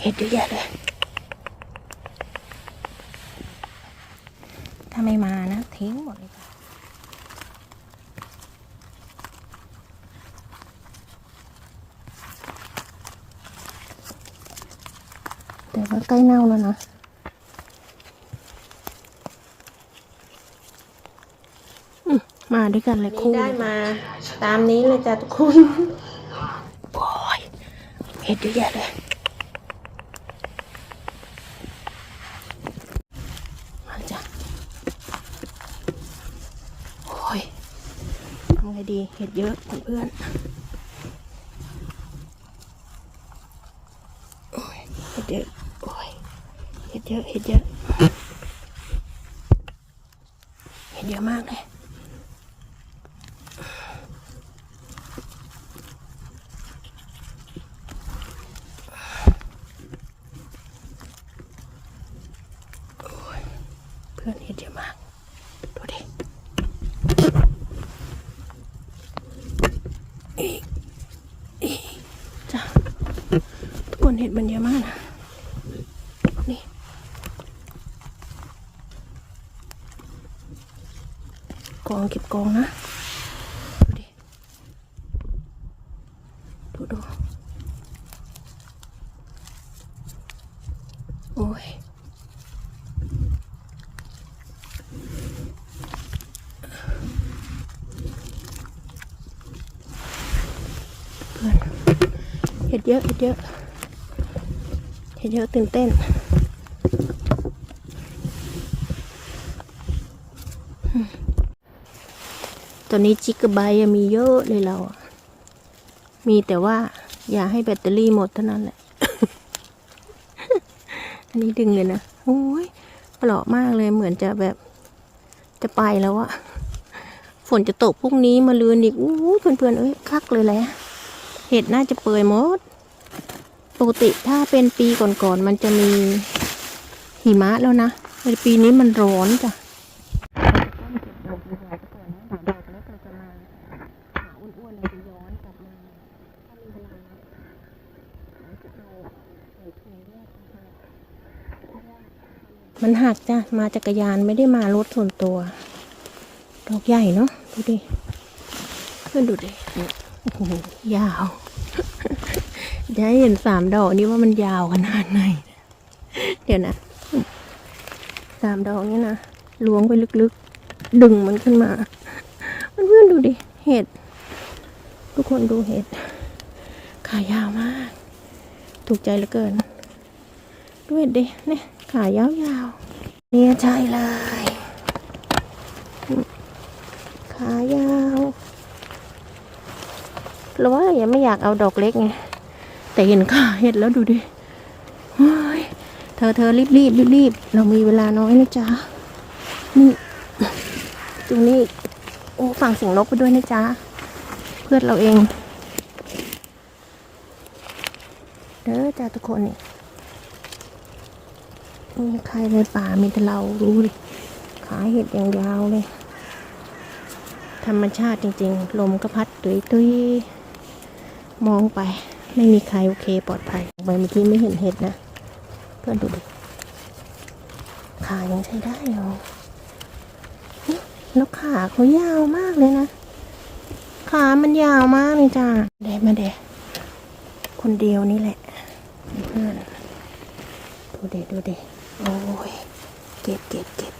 เห็ดเยอะแยะเลย ถ้าไม่มานะ ทิ้งหมดเลยจ้ะแต่ว่าใกล้เน่าแล้วนะอืมมาด้วยกันเลยนี่คู่ได้มา ตามนี้เลยจ้ะทุกคนโอ้ยเห็ดเยอะแยะเลย มาจ้ะ โอ้ยทำไง ดีเห็ดเยอะเพื่อนๆโอ้ยเห็ดเยอะโอ้ยเห็ดเยอะเห็ดเยอะเห็ดเยอะมากเลย เพื่อนเห็นเยอะมาก ดูดิอีกอีกจ้ะทุกคนเห็นมันเยอะมากนะ นี่กองเก็บกองนะ ดูดิ ดูดูโอ้ยเพื่อนเห็ดเยอะเห็ดเยอะเห็ดเยอะตื่นเต้นอืม ตอนนี้จิกกะไบมีเยอะเลยเรา มีแต่ว่าอย่าให้แบตเตอรี่หมดเท่านั้นแหละ อันนี้ดึงเลยนะโอ้ยเปลาะมากเลยเหมือนจะแบบจะไปแล้วอะฝนจะตกพรุ่งนี้มาลืนอีกอู้ยเพื่อนๆเอ้ยคักเลยแหละเห็ดน่าจะเปื่อยหมด ปกติถ้าเป็นปีก่อนๆมันจะมีหิมะแล้วนะในปีนี้มันร้อนจ้ะ มันหักจ้ะ มาจักรยานไม่ได้มารถส่วนตัว ดอกใหญ่เนาะ ดูดิ เพื่อนดูดิ โอ้โห ยาวจะให้เห็นสามดอกนี้ว่ามันยาวขนาดไหน เดี๋ยวนะสามดอกนี้นะล้วงไปลึกๆ ดึงมันขึ้นมาเพื่อนๆดูดิ เห็ด ทุกคนดูเห็ด ขายาวมาก ถูกใจเหลือเกินดูเห็ดดิเนี่ย ขายาวๆ เนี่ยใช่เลย ขายาวเราว่ายังไม่อยากเอาดอกเล็กไง แต่เห็นขาเห็ดแล้วดูดิเฮ้ยเธอเธอรีบรีบรีบรีบเรามีเวลาน้อยนะจ๊ะ นี่ตรงนี้โอ้ฟังเสียงนกไปด้วยนะจ๊ะ เพื่อนเราเอง เด้อจ้าทุกคนนี่ มีใครในป่ามีแต่เรารู้ดิขาเห็ดอย่างยาวเลย ธรรมชาติจริง ๆ ลมก็พัดตุยตุยมองไป ไม่มีใครโอเคปลอดภัยไปเมื่อกี้ไม่เห็นเห็ดนะ เพื่อนดูดิขายังใช้ได้เหรอแล้วขาเขายาวมากเลยนะ ขามันยาวมากเลยจ้าเดมาเดคนเดียวนี่แหละ เพื่อน ดูเดดูเด โอ้ย เก็บเก็บเก็บ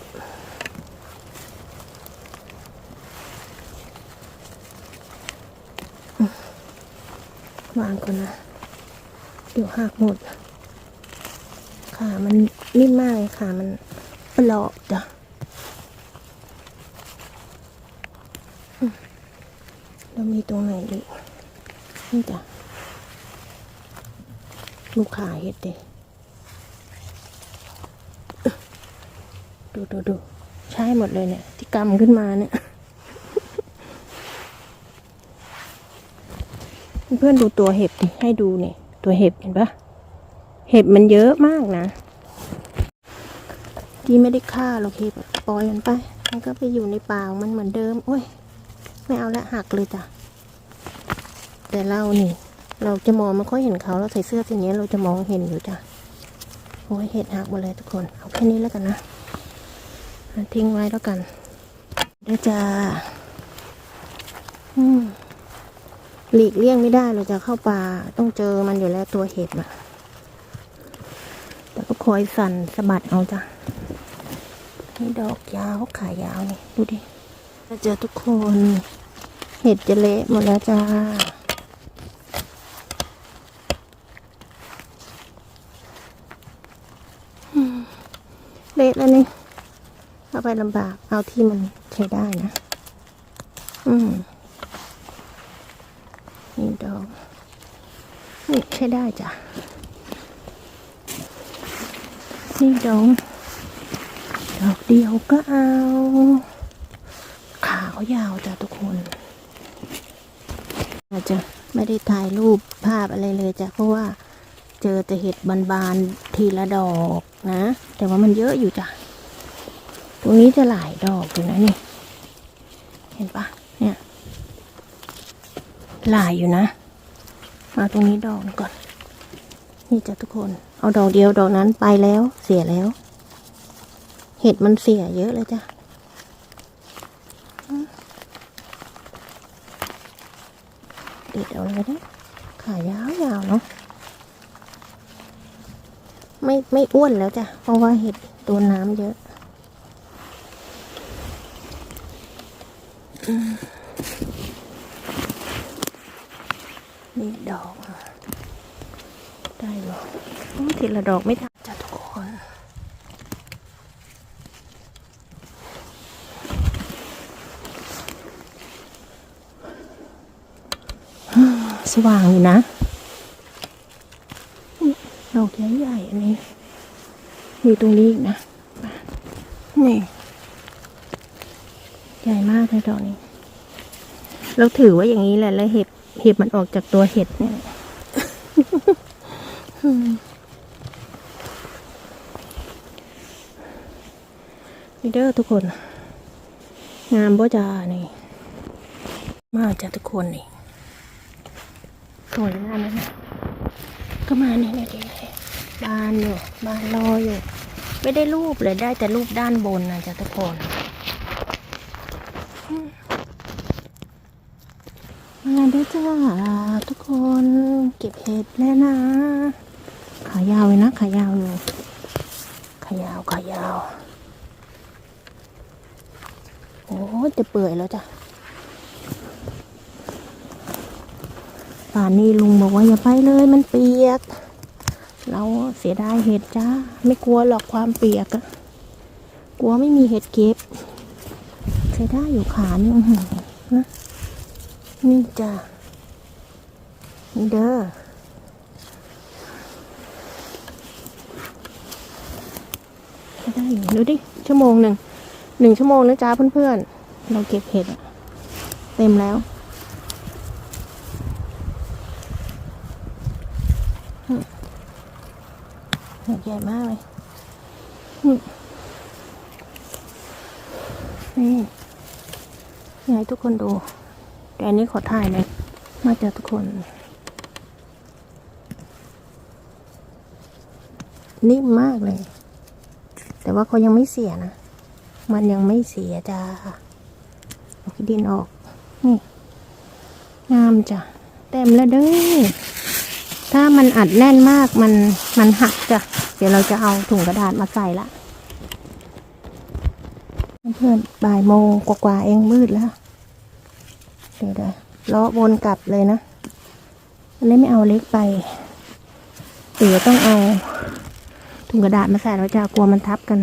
วางก่อนนะ เดี๋ยวหักหมด ขามันนิ่มมากเลยขามันเปลอกจ้ะอืมแล้วมีตรงไหนอีกนี่จ้ะ ลูกขาเห็ดเด ดูดูดูใช่หมดเลยเนี่ย ที่กำขึ้นมาเนี่ยเพื่อนดูตัวเห็บให้ดูเนี่ย ตัวเห็บเห็นปะเห็บมันเยอะมากนะที่ไม่ได้ฆ่าหรอกเห็บปล่อยมันไปมันก็ไปอยู่ในป่ามันเหมือนเดิม โอ้ย ไม่เอาละหักเลยจ้ะแต่เรานี่ เราจะมองไม่ค่อยเห็นเขาเราใส่เสื้อสีนี้เราจะมองเห็นอยู่จ้ะโอ้ยเห็ดหักหมดเลยทุกคนเอาแค่นี้แล้วกันนะ ทิ้งไว้แล้วกันเดี๋ยวจะหลีกเลี่ยงไม่ได้เราจะเข้าป่าต้องเจอมันอยู่แล้วตัวเห็ดอะแต่ก็คอยสั่นสะบัดเอาจ้ะนี่ดอกยาวขายาวนี่ดูดิจะเจอทุกคน เห็ดจะเละหมดแล้วจ้าเละแล้วนี่าไปลำบากเอาที่มันใช้ได้นะ อืมนี่ดอกนี่ใช้ได้จ้ะ นี่ดอกดอกเดียวก็เอา ขาเขายาวจ้ะทุกคน อาจจะไม่ได้ถ่ายรูปภาพอะไรเลยจ้ะ เพราะว่าเจอแต่เห็ดบานๆทีละดอกนะ แต่ว่ามันเยอะอยู่จ้ะ ตรงนี้จะหลายดอกอยู่นะนี่ เห็นปะเนี่ย หลายอยู่นะ มาตรงนี้ดอกก่อน นี่จ้ะทุกคน เอาดอกเดียวดอกนั้นไปแล้วเสียแล้ว เห็ดมันเสียเยอะเลยจ้ะเด็ดเอาเลยนะขายาวยาวๆเนาะไม่ไม่อ้วนแล้วจ้ะ เพราะว่าเห็ดตัวน้ำเยอะอืม นี่ดอก ได้หรอโอ้ทีละดอกไม่ทันจ้ะทุกคน สว่างอยู่นะอุ๊ยดอกใหญ่ๆอันนี้อยู่ตรงนี้อีกนะ นี่ ใหญ่มากเลยดอกนี้ เราถือว่าอย่างนี้แหละแล้วเห็บเห็บมันออกจากตัวเห็ดเนี่ยนีเด้อทุกคน งามบ่จานี่ มาจ้ะทุกคนนี่สวยมากนะเนี่ยก็มาเนี่ยเนี่ยเนี่ยเนี่ยบานอยู่บานรออยู่ ไม่ได้รูปเลยได้แต่รูปด้านบนนะจ๊ะทุกคนอืมมา ด้วยจ้าทุกคนเก็บเห็ดแล้วนะ ขายาวเลยนะ ขายาวอยู่ขายาวขายาว โอ้จะเปื่อยแล้วจ้ะป่านนี้ลุงบอกว่าอย่าไปเลยมันเปียก เราเสียดายเห็ดจ้า ไม่กลัวหรอกความเปียกอะกลัวไม่มีเห็ดเก็บเสียดายอยู่ขานี่นะ นี่จ้านี่เด้อเสียดายอยู่ดูดิ ชั่วโมงหนึ่ง หนึ่งชั่วโมงนะจ้าเพื่อนๆ เราเก็บเห็ดเต็มแล้วใหญ่มากเลย นี่ให้ทุกคนดู แต่อันนี้ขอถ่ายเลยมาเจอทุกคน นิ่มมากเลย แต่ว่าเขายังไม่เสียนะ มันยังไม่เสียจ้าเอาขี้ดินออก นี่ งามจ้ะ เต็มแล้วเด้อถ้ามันอัดแน่นมากมันมันหักจ้ะ เดี๋ยวเราจะเอาถุงกระดาษมาใส่ละ เพื่อนบ่ายโมงกว่าๆเองมืดแล้ว เดี๋ยวเดี๋ยวเลาะวนกลับเลยนะอันนี้ไม่เอาเล็กไปเดี๋ยวต้องเอาถุงกระดาษมาใส่เราจะกลัวมันทับกัน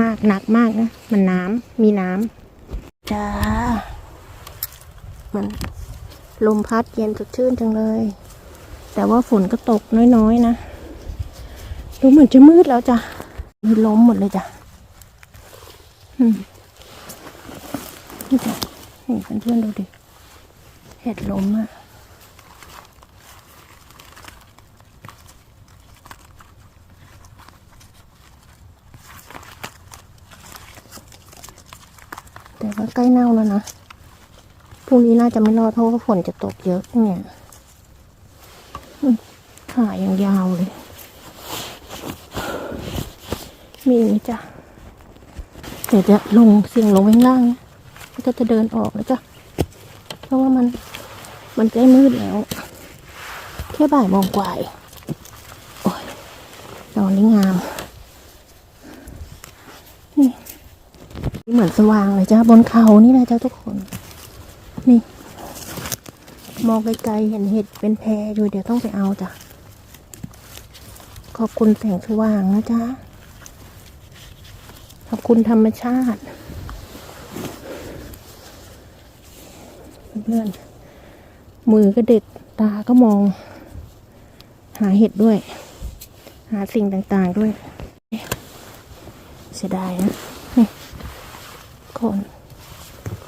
มากหนักมากนะ มันน้ำมีน้ำจ้า มันลมพัดเย็นสดชื่นจังเลย แต่ว่าฝนก็ตกน้อยๆนะดูเหมือนจะมืดแล้วจ้ะมีล้มหมดเลยจ้ะอืมนี่จ้ะนี่เพื่อนๆดูดิ เห็ดล้มอะแต่ว่าใกล้เน่าแล้วนะพรุ่งนี้น่าจะไม่รอดเพราะว่าฝนจะตกเยอะเนี่ยขายังยาวเลย มีอีกไหมจ้ะเดี๋ยวจะลงเสียงลงไปข้างล่าง ก็จะเดินออกแล้วจ้ะ เพราะว่ามัน มันใกล้มืดแล้ว แค่บ่ายโมงกว่าโอ้ยดอกนี้งาม นี่เหมือนสว่างเลยจ้าบนเขานี่นะจ้าทุกคน นี่ มองไกลๆเห็นเห็ดเป็นแพรอยู่เดี๋ยวต้องไปเอาจ้ะ ขอบคุณแสงสว่างนะจ๊ะขอบคุณธรรมชาติ เพื่อน มือก็เด็ดตาก็มอง หาเห็ดด้วย หาสิ่งต่างๆด้วย เสียดายนะ นี่คน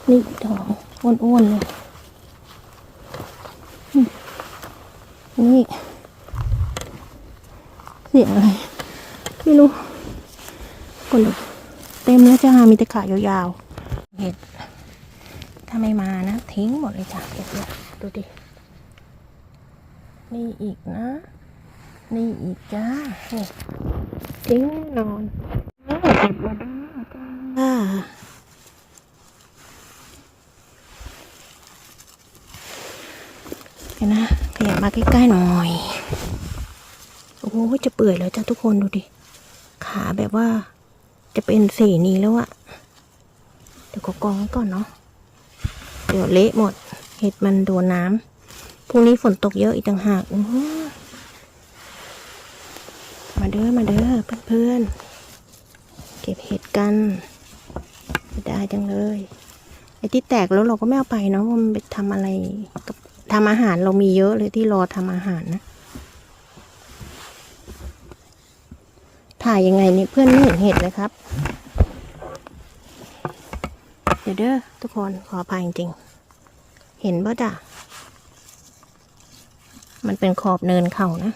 นี่ดอกอ้วนๆเลยอืมนี่ เสียงอะไร ไม่รู้คนดูเต็มแล้วจ้ามีแต่ขายาวๆ เห็ด ถ้าไม่มานะ ทิ้งหมดเลยจ้ะเห็ดเนี่ย ดูดิ นี่อีกนะ นี่อีกจ้านี่ทิ้งแน่นอนอ้าวเก็บมาได้จ้าเห็นนะขยับมาใกล้ๆหน่อย โอ้โหจะเปื่อยแล้วจ้ะทุกคนดูดิ ขาแบบว่าจะเป็นสีนี้แล้วอะเดี๋ยวก็กองไว้ก่อนเนาะ เดี๋ยวเละหมด เห็ดมันโดนน้ำพรุ่งนี้ฝนตกเยอะอีกต่างหากอื้อหือมาเด้อมาเด้อเพื่อนๆเก็บเห็ดกันได้จังเลยไอ้ที่แตกแล้วเราก็ไม่เอาไปเนาะมันไปทำอะไรกับทำอาหารเรามีเยอะเลยที่รอทำอาหารนะถ่ายยังไงเนี่ยเพื่อนไม่เห็นเห็ดเลยครับ เดี๋ยวเด้อทุกคนขออภัยจริงๆ เห็นป่ะจ้ะมันเป็นขอบเนินเขานะ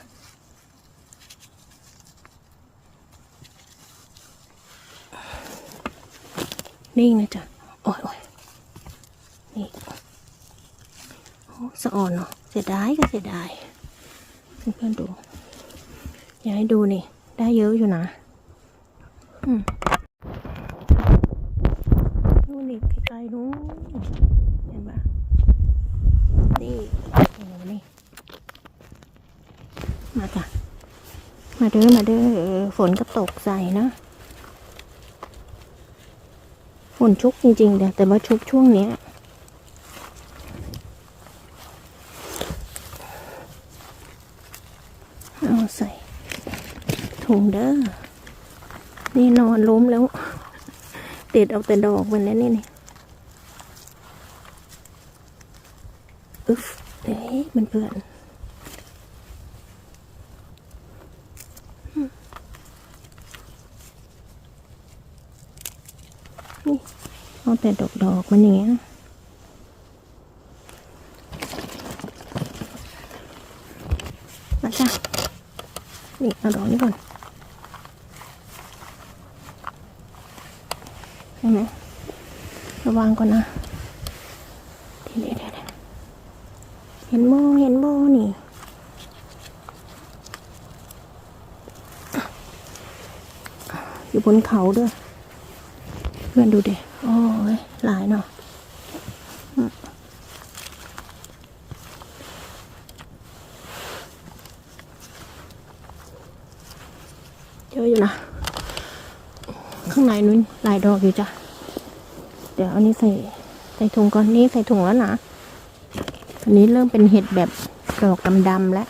นิ่งนะจ๊ะโอ้ยโอ้ยนี่โอ้สะอ่อนเนาะ เสียดายก็เสียดาย เพื่อนๆดู อยากให้ดูนี่ ได้เยอะอยู่นะ อืมนู่นนี่ไกลๆนู้นเห็นปะนี่โอ้โหนี่ มาจ้ะ มาเด้อมาเด้อฝนก็ตกใส่นะฝนชุกจริงๆแต่แต่ว่าชุกช่วงเนี้ยเอาใส่ถุงเด้อนี่นอนล้มแล้วติดเอาแต่ดอกมันแล้วนี่นี่อึ๊ฟเอ๊ะมันเพื่อนอืมนี่ เอาแต่ดอกดอกมันอย่างเงี้ยมาจ้ะนี่เอาดอกนี้ก่อนใช่ไหมระวังก่อนนะเดี๋ยวเดี๋ยวเดี๋ยวเห็นโมเห็นโมนี่อยู่บนเขาด้วยเพื่อนดูเด็โอ้ย หลายเนาะอืมเยอะอยู่นะ ข้างในนู้นลายดอกอยู่จ้ะ เดี๋ยวอันนี้ใส่ใส่ถุงก่อนนี่ใส่ถุงแล้วนะอันนี้เริ่มเป็นเห็ดแบบดอกดำๆแล้ว